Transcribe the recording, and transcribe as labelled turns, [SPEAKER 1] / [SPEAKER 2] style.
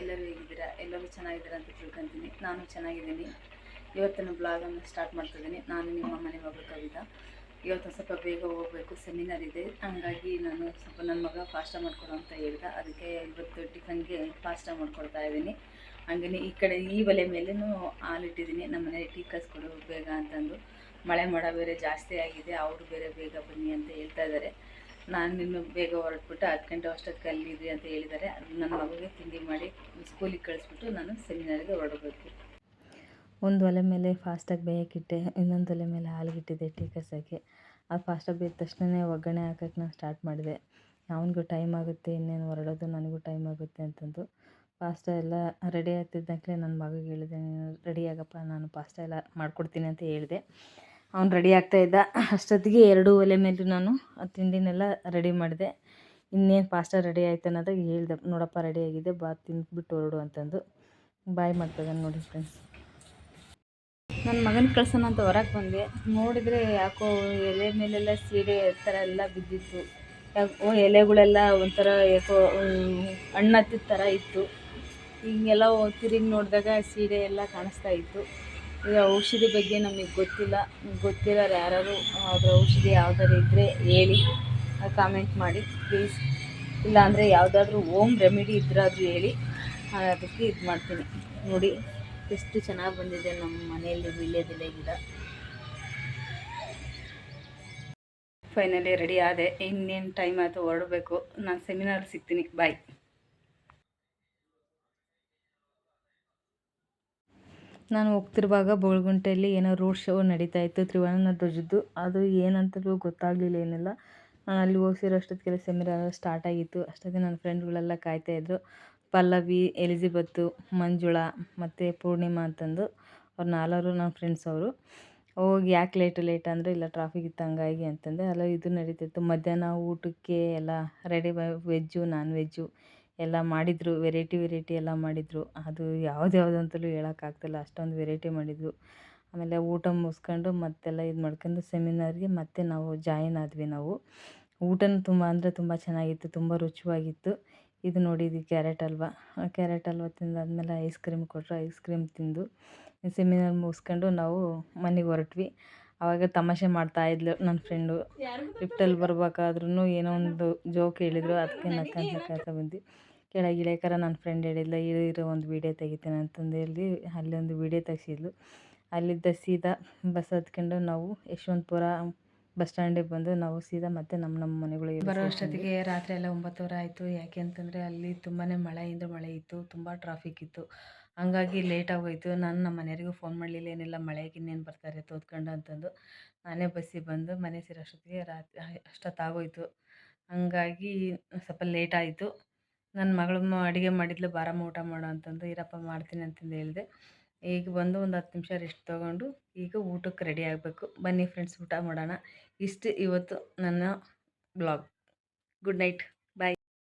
[SPEAKER 1] ಎಲ್ಲರೂ ಹೇಗಿದ್ದೀರಾ? ಎಲ್ಲರೂ ಚೆನ್ನಾಗಿದ್ದೀರಾ ಅಂತ ತಿಳ್ಕೊತೀನಿ. ನಾನು ಚೆನ್ನಾಗಿದ್ದೀನಿ. ಇವತ್ತಿನ ಬ್ಲಾಗನ್ನು ಸ್ಟಾರ್ಟ್ ಮಾಡ್ತಿದ್ದೀನಿ. ನಾನು ನಿಮ್ಮ ಮನೆ ಮಗಳು ಕವಿತಾ. ಇವತ್ತು ಸ್ವಲ್ಪ ಬೇಗ ಹೋಗಬೇಕು. ಸೆಮಿನಾರ್ ಇದೆ. ಹಂಗಾಗಿ ನಾನು ಸ್ವಲ್ಪ ನನ್ನ ಮಗ ಫಾಸ್ಟ ಮಾಡ್ಕೊಡು ಅಂತ ಹೇಳ್ದೆ. ಅದಕ್ಕೆ ಇವತ್ತು ಟಿಫನ್ಗೆ ಫಾಸ್ಟ ಮಾಡ್ಕೊಡ್ತಾ ಇದ್ದೀನಿ. ಹಂಗೇ ಈ ಕಡೆ ಈ ಒಲೆ ಮೇಲೂ ಹಾಲಿಟ್ಟಿದ್ದೀನಿ ನಮ್ಮ ಮನೆ ಟೀ ಕಸ್ಕೊಡು ಬೇಗ ಅಂತಂದು. ಮಳೆ ಮಡ ಬೇರೆ ಜಾಸ್ತಿ ಆಗಿದೆ. ಅವರು ಬೇರೆ ಬೇಗ ಬನ್ನಿ ಅಂತ ಹೇಳ್ತಾ ಇದ್ದಾರೆ. ನಾನು ಇನ್ನು ಬೇಗ ಹೊರಟ್ಬಿಟ್ಟು ಹತ್ತು ಗಂಟೆ ಅಷ್ಟೊತ್ತಿಗೆ ಅಲ್ಲಿದೆ ಅಂತ ಹೇಳಿದ್ದಾರೆ. ನನ್ನ ಮಗುಗೆ ತಿಂಡಿ ಮಾಡಿ ಸ್ಕೂಲಿಗೆ ಕಳಿಸ್ಬಿಟ್ಟು ನಾನು ಸೆಮಿನಾರಿಗೆ ಹೊರಡಬೇಕು. ಒಂದು ಒಲೆ ಮೇಲೆ ಫಾಸ್ಟಾಗಿ ಬೇಯಕ್ಕಿಟ್ಟೆ, ಇನ್ನೊಂದು ಒಲೆ ಮೇಲೆ ಹಾಲಿಗಿಟ್ಟಿದ್ದೆ ಟೀ ಆ ಫಾಸ್ಟಾಗಿ ಬೇಯ್ದ ತಕ್ಷಣವೇ ಒಗ್ಗರಣೆ ಹಾಕೋಕ್ಕೆ ನಾನು ಸ್ಟಾರ್ಟ್ ಮಾಡಿದೆ. ಅವನಿಗೂ ಟೈಮ್ ಆಗುತ್ತೆ, ಇನ್ನೇನು ಹೊರಡೋದು ನನಗೂ ಟೈಮ್ ಆಗುತ್ತೆ ಅಂತಂದು. ಪಾಸ್ತಾ ಎಲ್ಲ ರೆಡಿ ಆಗ್ತಿದ್ದಂಗೆ ನನ್ನ ಮಗಗೆ ಹೇಳಿದೆ, ನೀನು ರೆಡಿ ಆಗಪ್ಪ, ನಾನು ಪಾಸ್ತಾ ಎಲ್ಲ ಮಾಡ್ಕೊಡ್ತೀನಿ ಅಂತ ಹೇಳಿದೆ. ಅವ್ನು ರೆಡಿ ಆಗ್ತಾಯಿದ್ದ ಅಷ್ಟೊತ್ತಿಗೆ ಎರಡು ಒಲೆ ಮೇಲೂ ನಾನು ಆ ತಿಂಡಿನೆಲ್ಲ ರೆಡಿ ಮಾಡಿದೆ. ಇನ್ನೇನು ಪಾಸ್ತಾ ರೆಡಿ ಆಯ್ತು ಅನ್ನೋದಾಗ ಹೇಳ್ದೆ. ನೋಡಪ್ಪ, ರೆಡಿ ಆಗಿದೆ. ಬಾ, ತಿಂದ್ಬಿಟ್ಟು ಹೊರಡು ಅಂತಂದು. ಬಾಯ್ ಮಾಡ್ತದೆ ನೋಡಿ ಫ್ರೆಂಡ್ಸ್ ನನ್ನ ಮಗನ ಕಳ್ಸೋಣ ಅಂತ ಹೊರಗೆ ಬಂದೆ. ನೋಡಿದರೆ ಯಾಕೋ ಎಲೆ ಮೇಲೆಲ್ಲ ಸೀರೆ ಥರ ಎಲ್ಲ ಬಿದ್ದಿತ್ತು. ಯಾಕೋ ಎಲೆಗಳೆಲ್ಲ ಒಂಥರ ಯಾಕೋ ಹಣ್ಣು ಹತ್ತಿದ ಥರ ಇತ್ತು. ಹಿಂಗೆಲ್ಲ ತಿರುಗಿ ನೋಡಿದಾಗ ಸೀರೆ ಎಲ್ಲ ಕಾಣಿಸ್ತಾ ಇತ್ತು. ಈ ಔಷಧಿ ಬಗ್ಗೆ ನಮಗೆ ಗೊತ್ತಿಲ್ಲ ಗೊತ್ತಿರೋರು ಯಾರಾದರೂ ಅದರ ಔಷಧಿ ಯಾವ್ದಾದ್ರು ಇದ್ದರೆ ಹೇಳಿ ಕಾಮೆಂಟ್ ಮಾಡಿ ಪ್ಲೀಸ್ ಇಲ್ಲಾಂದರೆ ಯಾವುದಾದ್ರೂ ಓಮ್ ರೆಮಿಡಿ ಇದ್ರಾದರೂ ಹೇಳಿ, ಅದಕ್ಕೆ ಇದು ಮಾಡ್ತೀನಿ. ನೋಡಿ, ಎಷ್ಟು ಚೆನ್ನಾಗಿ ಬಂದಿದೆ ನಮ್ಮ ಮನೆಯಲ್ಲಿ ವೀಳ್ಯದೆಲೆ ಗಿಡ. ಫೈನಲಿ ರೆಡಿ ಆದೆ. ಇನ್ನೇನು ಟೈಮ್ ಆಯಿತು ಹೊರಡಬೇಕು. ನಾನು ಸೆಮಿನಾರ್ ಸಿಗ್ತೀನಿ. ಬಾಯ್ ನಾನು ಹೋಗ್ತಿರುವಾಗ ಬೋಳ್ಗುಂಟೆಯಲ್ಲಿ ಏನೋ ರೋಡ್ ಶೋ ನಡೀತಾ ಇತ್ತು, ತ್ರಿವರ್ಣ ಧ್ವಜದ್ದು. ಅದು ಏನಂತಲೂ ಗೊತ್ತಾಗಲಿಲ್ಲ, ಏನಿಲ್ಲ. ನಾನು ಅಲ್ಲಿ ಹೋಗ್ಸಿರೋ ಅಷ್ಟೊತ್ತಿಗೆಲ್ಲ ಸೆಮಿನಾರ್ ಸ್ಟಾರ್ಟ್ ಆಗಿತ್ತು. ಅಷ್ಟೊತ್ತಿಗೆ ನನ್ನ ಫ್ರೆಂಡ್ಗಳೆಲ್ಲ ಕಾಯ್ತಾಯಿದ್ರು ಪಲ್ಲವಿ, ಎಲಿಜಬೆತ್ತು, ಮಂಜುಳಾ ಮತ್ತು ಪೂರ್ಣಿಮಾ ಅಂತಂದು ಅವ್ರು ನಾಲ್ವರು ನನ್ನ ಫ್ರೆಂಡ್ಸ್ ಅವರು. ಹೋಗಿ ಯಾಕೆ ಲೇಟು ಲೇಟ್ ಅಂದರೆ ಇಲ್ಲ ಟ್ರಾಫಿಕ್ ಇತ್ತು ಹಂಗಾಗಿ ಅಂತಂದೆ. ಅಲ್ಲ ಇದು ನಡೀತಿತ್ತು. ಮಧ್ಯಾಹ್ನ ಊಟಕ್ಕೆ ಎಲ್ಲ ರೆಡಿ ವೆಜ್ಜು ನಾನ್ ವೆಜ್ಜು ಎಲ್ಲ ಮಾಡಿದರು ವೆರೈಟಿ ವೆರೈಟಿ ಎಲ್ಲ ಮಾಡಿದರು. ಅದು ಯಾವ್ದು ಅಂತಲೂ ಹೇಳೋಕ್ಕಾಗ್ತಿಲ್ಲ. ಅಷ್ಟೊಂದು ವೆರೈಟಿ ಮಾಡಿದರು. ಆಮೇಲೆ ಊಟ ಮುಗಿಸ್ಕೊಂಡು ಮತ್ತೆಲ್ಲ ಇದು ಮಾಡ್ಕೊಂಡು ಸೆಮಿನಾರ್ಗೆ ಮತ್ತೆ ನಾವು ಜಾಯಿನ್ ಆದ್ವಿ ನಾವು. ಊಟನೂ ತುಂಬ ಅಂದರೆ ತುಂಬ ಚೆನ್ನಾಗಿತ್ತು, ತುಂಬ ರುಚಿಯಾಗಿತ್ತು ಇದು ನೋಡಿ ಇದು ಕ್ಯಾರೆಟ್ ಹಲ್ವ ಕ್ಯಾರೆಟ್ ಹಲ್ವ ತಿಂದಾದ್ಮೇಲೆ ಐಸ್ ಕ್ರೀಮ್ ಕೊಟ್ಟರು ಐಸ್ ಕ್ರೀಮ್ ತಿಂದು ಸೆಮಿನಾರ್ ಮುಗಿಸ್ಕೊಂಡು ನಾವು ಮನೆಗೆ ಹೊರಟ್ವಿ. ಆವಾಗ ತಮಾಷೆ ಮಾಡ್ತಾ ಇದ್ಲು ನನ್ನ ಫ್ರೆಂಡು ಲಿಫ್ಟಲ್ಲಿ ಬರ್ಬೇಕಾದ್ರೂ ಏನೋ ಒಂದು ಜೋಕ್ ಹೇಳಿದ್ರು, ಅದಕ್ಕೆ ನಕ್ಕಂತ ಬಂದ್ವಿ. ಕೆಳಗೆ ಇಳಿಯಕರ ನನ್ನ ಫ್ರೆಂಡ್ ಹೇಳಿದ್ಲು, ಇರೋ, ಇರು, ಒಂದು ವೀಡಿಯೋ ತೆಗಿತೀನಿ ಅಂತಂದು ಹೇಳಿ ಅಲ್ಲಿ ಒಂದು ವೀಡಿಯೋ ತೆಗ್ಸಿದ್ಲು. ಅಲ್ಲಿದ್ದ ಸೀದಾ ಬಸ್ ಹತ್ಕೊಂಡು ನಾವು ಯಶವಂತಪುರ ಬಸ್ ಸ್ಟ್ಯಾಂಡಿಗೆ ಬಂದು ನಾವು ಸೀದಾ ಮತ್ತೆ ನಮ್ಮ ನಮ್ಮ ಮನೆಗಳಿಗೆ ಬರೋ ಅಷ್ಟೊತ್ತಿಗೆ ರಾತ್ರಿ ಎಲ್ಲ ಒಂಬತ್ತುವರೆ ಆಯಿತು. ಯಾಕೆ ಅಂತಂದರೆ ಅಲ್ಲಿ ತುಂಬಾ ಮಳೆಯಿಂದ ಮಳೆ ಇತ್ತು ತುಂಬ ಟ್ರಾಫಿಕ್ ಇತ್ತು. ಹಂಗಾಗಿ ಲೇಟ್ ಆಗೋಯ್ತು. ನಾನು ನಮ್ಮ ಮನೆಯವರಿಗೂ ಫೋನ್ ಮಾಡಲಿಲ್ಲ ಏನಿಲ್ಲ ಮಳೆಗೆ ಇನ್ನೇನು ಬರ್ತಾರೆ ತೋದ್ಕೊಂಡು ಅಂತಂದು. ನಾನೇ ಬಸ್ಸಿಗೆ ಬಂದು ಮನೆ ಸೇರೋ ಅಷ್ಟೊತ್ತಿಗೆ ರಾತ್ರಿ ಅಷ್ಟೊತ್ತಾಗೋಯ್ತು. ಹಂಗಾಗಿ ಸ್ವಲ್ಪ ಲೇಟ್ ಆಯಿತು. ನನ್ನ ಮಗಳು ಅಡುಗೆ ಮಾಡಿದ್ಲು ಬಾರಮ್ಮ ಊಟ ಮಾಡು ಅಂತಂದು ಇರಪ್ಪ ಮಾಡ್ತೀನಿ ಅಂತಂದು ಹೇಳಿದೆ. ಈಗ ಬಂದು ಒಂದು ಹತ್ತು ನಿಮಿಷ ರೆಸ್ಟ್ ತೊಗೊಂಡು ಈಗ ಊಟಕ್ಕೆ ರೆಡಿ ಆಗಬೇಕು. ಬನ್ನಿ ಫ್ರೆಂಡ್ಸ್ ಊಟ ಮಾಡೋಣ. ಇಷ್ಟು ಇವತ್ತು ನನ್ನ ಬ್ಲಾಗ್ ಗುಡ್ ನೈಟ್